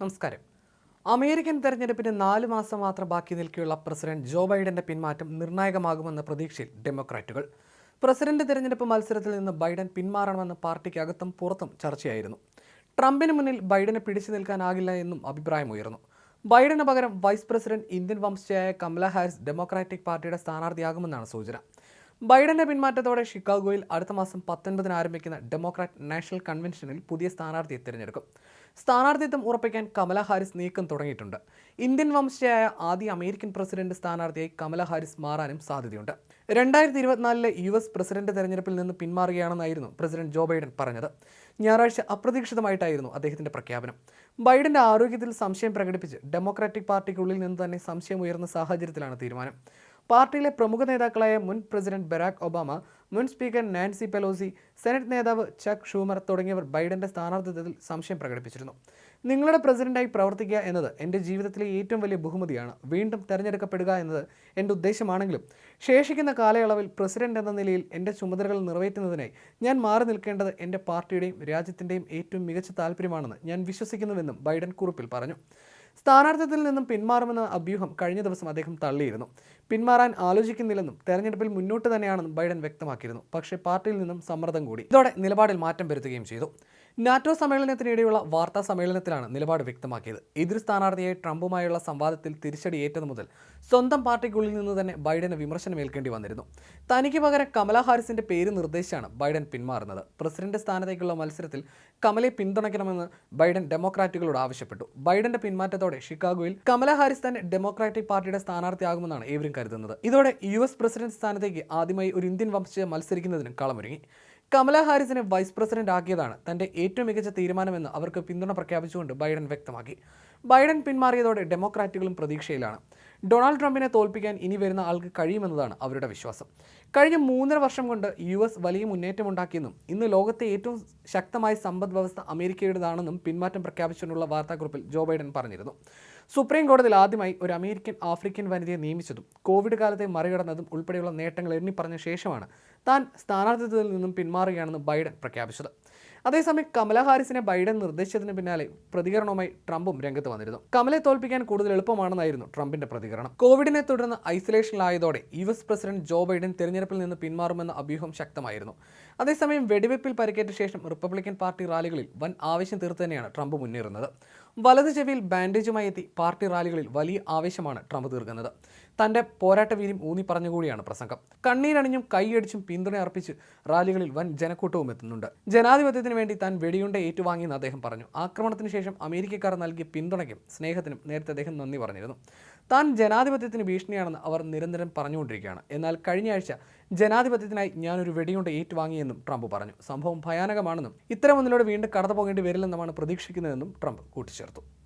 നമസ്കാരം. അമേരിക്കൻ തെരഞ്ഞെടുപ്പിന് നാല് മാസം മാത്രം ബാക്കി നിൽക്കെയുള്ള പ്രസിഡന്റ് ജോ ബൈഡന്റെ പിന്മാറ്റം നിർണായകമാകുമെന്ന പ്രതീക്ഷയിൽ ഡെമോക്രാറ്റുകൾ. പ്രസിഡന്റ് തെരഞ്ഞെടുപ്പ് മത്സരത്തിൽ നിന്ന് ബൈഡൻ പിന്മാറണമെന്ന് പാർട്ടിക്ക് അകത്തും പുറത്തും ചർച്ചയായിരുന്നു. ട്രംപിന് മുന്നിൽ ബൈഡനെ പിടിച്ചു നിൽക്കാനാകില്ല എന്നും അഭിപ്രായമുയർന്നു. ബൈഡന് പകരം വൈസ് പ്രസിഡന്റ് ഇന്ത്യൻ വംശജയായ കമല ഹാരിസ് ഡെമോക്രാറ്റിക് പാർട്ടിയുടെ സ്ഥാനാർത്ഥിയാകുമെന്നാണ് സൂചന. ബൈഡന്റെ പിന്മാറ്റത്തോടെ ഷിക്കാഗോയിൽ അടുത്ത മാസം പത്തൊൻപതിന് ആരംഭിക്കുന്ന ഡെമോക്രാറ്റ് നാഷണൽ കൺവെൻഷനിൽ പുതിയ സ്ഥാനാർത്ഥിയെ തിരഞ്ഞെടുക്കും. സ്ഥാനാർത്ഥിത്വം ഉറപ്പിക്കാൻ കമല ഹാരിസ് നീക്കം തുടങ്ങിയിട്ടുണ്ട്. ഇന്ത്യൻ വംശജയായ ആദ്യ അമേരിക്കൻ പ്രസിഡന്റ് സ്ഥാനാർത്ഥിയായി കമല ഹാരിസ് മാറാനും സാധ്യതയുണ്ട്. രണ്ടായിരത്തി ഇരുപത്തിനാലിലെ യു എസ് പ്രസിഡന്റ് തെരഞ്ഞെടുപ്പിൽ നിന്ന് പിന്മാറുകയാണെന്നായിരുന്നു പ്രസിഡന്റ് ജോ ബൈഡൻ പറഞ്ഞത്. ഞായറാഴ്ച അപ്രതീക്ഷിതമായിട്ടായിരുന്നു അദ്ദേഹത്തിന്റെ പ്രഖ്യാപനം. ബൈഡന്റെ ആരോഗ്യത്തിൽ സംശയം പ്രകടിപ്പിച്ച് ഡെമോക്രാറ്റിക് പാർട്ടിക്കുള്ളിൽ നിന്ന് തന്നെ സംശയം ഉയർന്ന സാഹചര്യത്തിലാണ് തീരുമാനം. പാർട്ടിയിലെ പ്രമുഖ നേതാക്കളായ മുൻ പ്രസിഡന്റ് ബരാക് ഒബാമ മുൻ സ്പീക്കർ നാൻസി പെലോസി സെനറ്റ് നേതാവ് ചക് ഷൂമർ തുടങ്ങിയവർ ബൈഡന്റെ സ്ഥാനാർത്ഥിത്വത്തിൽ സംശയം പ്രകടിപ്പിച്ചിരുന്നു. നിങ്ങളുടെ പ്രസിഡന്റായി പ്രവർത്തിക്കുക എന്നത് എന്റെ ജീവിതത്തിലെ ഏറ്റവും വലിയ ബഹുമതിയാണ്. വീണ്ടും തെരഞ്ഞെടുക്കപ്പെടുക എന്നത് എന്റെ ഉദ്ദേശമാണെങ്കിലും ശേഷിക്കുന്ന കാലയളവിൽ പ്രസിഡന്റ് എന്ന നിലയിൽ എന്റെ ചുമതലകൾ നിറവേറ്റുന്നതിനായി ഞാൻ മാറി നിൽക്കേണ്ടത് എന്റെ പാർട്ടിയുടെയും രാജ്യത്തിന്റെയും ഏറ്റവും മികച്ച താല്പര്യമാണെന്ന് ഞാൻ വിശ്വസിക്കുന്നുവെന്നും ബൈഡൻ കുറിപ്പിൽ പറഞ്ഞു. സ്ഥാനാർത്ഥിത്വത്തിൽ നിന്നും പിന്മാറുമെന്ന അഭ്യൂഹം കഴിഞ്ഞ ദിവസം അദ്ദേഹം തള്ളിയിരുന്നു. പിന്മാറാൻ ആലോചിക്കുന്നില്ലെന്നും തെരഞ്ഞെടുപ്പിൽ മുന്നോട്ട് തന്നെയാണെന്നും ബൈഡൻ വ്യക്തമാക്കിയിരുന്നു. പക്ഷേ പാർട്ടിയിൽ നിന്നും സമ്മർദ്ദം കൂടി. ഇതോടെ നിലപാടിൽ മാറ്റം വരുത്തുകയും ചെയ്തു. നാറ്റോ സമ്മേളനത്തിനിടെയുള്ള വാർത്താ സമ്മേളനത്തിലാണ് നിലപാട് വ്യക്തമാക്കിയത്. എതിർ സ്ഥാനാർത്ഥിയെ ട്രംപുമായുള്ള സംവാദത്തിൽ തിരിച്ചടിയേറ്റത് മുതൽ സ്വന്തം പാർട്ടിക്കുള്ളിൽ നിന്ന് തന്നെ ബൈഡന് വിമർശനമേൽക്കേണ്ടി വന്നിരുന്നു. തനിക്ക് പകരം കമല ഹാരിസിന്റെ പേര് നിർദ്ദേശിച്ചാണ് ബൈഡൻ പിന്മാറുന്നത്. പ്രസിഡന്റ് സ്ഥാനത്തേക്കുള്ള മത്സരത്തിൽ കമലയെ പിന്തുണയ്ക്കണമെന്ന് ബൈഡൻ ഡെമോക്രാറ്റുകളോട് ആവശ്യപ്പെട്ടു. ബൈഡന്റെ പിന്മാറ്റത്തോടെ ഷിക്കാഗോയിൽ കമല ഹാരിസ് തന്നെ ഡെമോക്രാറ്റിക് പാർട്ടിയുടെ സ്ഥാനാർത്ഥിയാകുമെന്നാണ് ഏവരും കരുതുന്നത്. ഇതോടെ യു പ്രസിഡന്റ് സ്ഥാനത്തേക്ക് ആദ്യമായി ഒരു ഇന്ത്യൻ വംശജ മത്സരിക്കുന്നതിന് കളമൊരുങ്ങി. കമല ഹാരിസിനെ വൈസ് പ്രസിഡന്റ് ആക്കിയതാണ് തന്റെ ഏറ്റവും മികച്ച തീരുമാനമെന്ന് അവർക്ക് പിന്തുണ പ്രഖ്യാപിച്ചുകൊണ്ട് ബൈഡൻ വ്യക്തമാക്കി. ബൈഡൻ പിന്മാറിയതോടെ ഡെമോക്രാറ്റുകളും പ്രതീക്ഷയിലാണ്. ഡൊണാൾഡ് ട്രംപിനെ തോൽപ്പിക്കാൻ ഇനി വരുന്ന ആൾക്ക് കഴിയുമെന്നതാണ് അവരുടെ വിശ്വാസം. കഴിഞ്ഞ മൂന്നര വർഷം കൊണ്ട് യു എസ് വലിയ മുന്നേറ്റമുണ്ടാക്കിയെന്നും ഇന്ന് ലോകത്തെ ഏറ്റവും ശക്തമായ സമ്പദ് വ്യവസ്ഥ അമേരിക്കയുടേതാണെന്നും പിന്മാറ്റം പ്രഖ്യാപിച്ചുകൊണ്ടുള്ള വാർത്താക്കുറിപ്പിൽ ജോ ബൈഡൻ പറഞ്ഞിരുന്നു. സുപ്രീം കോടതിയിൽ ആദ്യമായി ഒരു അമേരിക്കൻ ആഫ്രിക്കൻ വനിതയെ നിയമിച്ചതും കോവിഡ് കാലത്തെ മറികടന്നതും ഉൾപ്പെടെയുള്ള നേട്ടങ്ങൾ എണ്ണിപ്പറഞ്ഞ ശേഷമാണ് താൻ സ്ഥാനാർത്ഥിത്വത്തിൽ നിന്നും പിന്മാറുകയാണെന്ന് ബൈഡൻ പ്രഖ്യാപിച്ചത്. അതേസമയം കമല ഹാരിസിനെ ബൈഡൻ നിർദ്ദേശിച്ചതിന് പിന്നാലെ പ്രതികരണവുമായി ട്രംപും രംഗത്ത് വന്നിരുന്നു. കമലെ തോൽപ്പിക്കാൻ കൂടുതൽ എളുപ്പമാണെന്നായിരുന്നു ട്രംപിന്റെ പ്രതികരണം. കോവിഡിനെ തുടർന്ന് ഐസൊലേഷനിലായതോടെ U S president Joe Biden തെരഞ്ഞെടുപ്പിൽ നിന്ന് പിന്മാറുമെന്ന അഭ്യൂഹം ശക്തമായിരുന്നു. അതേസമയം വെടിവെപ്പിൽ പരിക്കേറ്റ ശേഷം റിപ്പബ്ലിക്കൻ പാർട്ടി റാലികളിൽ വൻ ആവശ്യം തീർത്ത് തന്നെയാണ് ട്രംപ് മുന്നേറുന്നത്. വലതു ചെവിയിൽ ബാൻഡേജുമായി എത്തി പാർട്ടി റാലികളിൽ വലിയ ആവേശമാണ് ട്രംപ് തീർക്കുന്നത്. തന്റെ പോരാട്ട വീര്യം ഊന്നി പറഞ്ഞുകൂടിയാണ് പ്രസംഗം. കണ്ണീരണിഞ്ഞും കൈയടിച്ചും പിന്തുണ അർപ്പിച്ച് റാലികളിൽ വൻ ജനക്കൂട്ടവും എത്തുന്നുണ്ട്. ജനാധിപത്യത്തിന് വേണ്ടി താൻ വെടിയുണ്ട ഏറ്റുവാങ്ങിയെന്ന് അദ്ദേഹം പറഞ്ഞു. ആക്രമണത്തിന് ശേഷം അമേരിക്കക്കാർ നൽകിയ പിന്തുണയ്ക്കും സ്നേഹത്തിനും നേരത്തെ അദ്ദേഹം നന്ദി പറഞ്ഞിരുന്നു. താൻ ജനാധിപത്യത്തിന് ഭീഷണിയാണെന്ന് അവർ നിരന്തരം പറഞ്ഞുകൊണ്ടിരിക്കുകയാണ്. എന്നാൽ കഴിഞ്ഞ ആഴ്ച ജനാധിപത്യത്തിനായി ഞാനൊരു വെടിയുണ്ട ഏറ്റുവാങ്ങിയെന്നും ട്രംപ് പറഞ്ഞു. സംഭവം ഭയാനകമാണെന്നും ഇത്തരം ഒന്നിലൂടെ വീണ്ടും കടന്നു പോകേണ്ടി വരില്ലെന്നുമാണ് പ്രതീക്ഷിക്കുന്നതെന്നും ട്രംപ് കൂട്ടിച്ചേർത്തു.